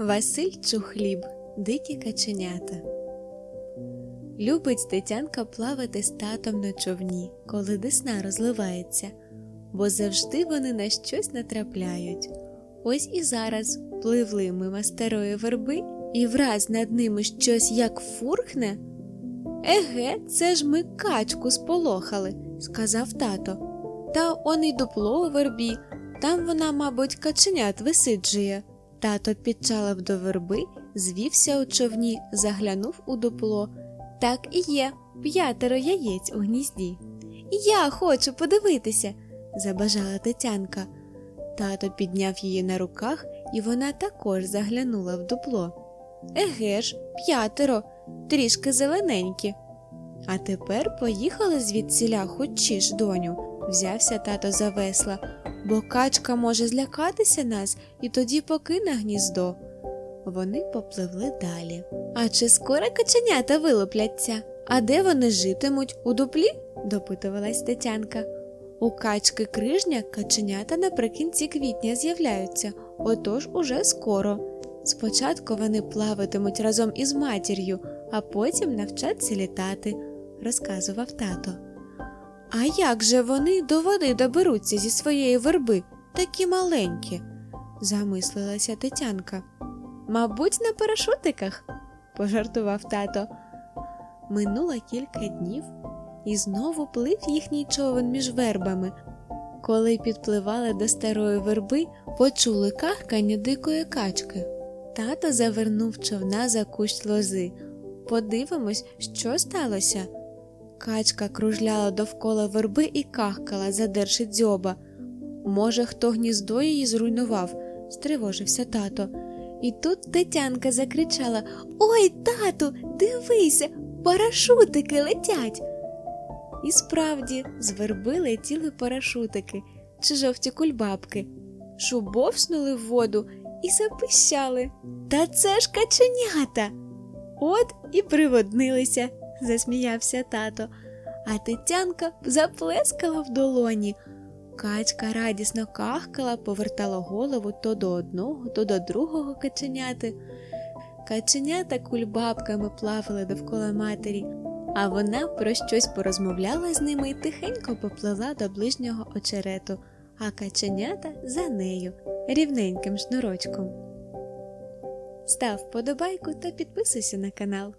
Василь Чухліб, дикі каченята. Любить дитянка плавати з татом на човні, коли десна розливається, бо завжди вони на щось натрапляють. Ось і зараз пливли мимо старої верби, і враз над ними щось як фурхне. Еге, це ж ми качку сполохали, сказав тато. Та он і дупло у вербі, там вона, мабуть, каченят висиджує. Тато підчалив до верби, звівся у човні, заглянув у дупло. Так і є, п'ятеро яєць у гнізді. Я хочу подивитися, забажала Тетянка. Тато підняв її на руках, і вона також заглянула в дупло. Еге ж, п'ятеро, трішки зелененькі. А тепер поїхали звідсіля хочеш, доню, взявся тато за весла, бо качка може злякатися нас і тоді покине гніздо. Вони попливли далі. А чи скоро каченята вилупляться? А де вони житимуть? У дуплі? допитувалась Тетянка. У качки крижня каченята наприкінці квітня з'являються, отож уже скоро. Спочатку вони плаватимуть разом із матір'ю, а потім навчаться літати, розказував тато. А як же вони до води доберуться зі своєї верби, такі маленькі? замислилася Тетянка. Мабуть, на парашутиках, пожартував тато. Минуло кілька днів, і знову плив їхній човен між вербами. Коли підпливали до старої верби, почули кахкання дикої качки. Тато завернув човна за кущ лози. Подивимось, що сталося. Качка кружляла довкола верби і кахкала, задерши дзьоба. Може, хто гніздо її зруйнував, стривожився тато. І тут Тетянка закричала Ой, тату, дивися, парашутики летять. І справді, з верби летіли парашутики чи жовті кульбабки, шубовснули в воду і запищали. Та це ж каченята. От і приводнилися, засміявся тато, а Тетянка заплескала в долоні. Качка радісно кахкала, повертала голову то до одного, то до другого каченяти. Каченята кульбабками плавали довкола матері, а вона про щось порозмовляла з ними і тихенько поплила до ближнього очерету, а каченята за нею рівненьким шнурочком. Став вподобайку та підписуйся на канал.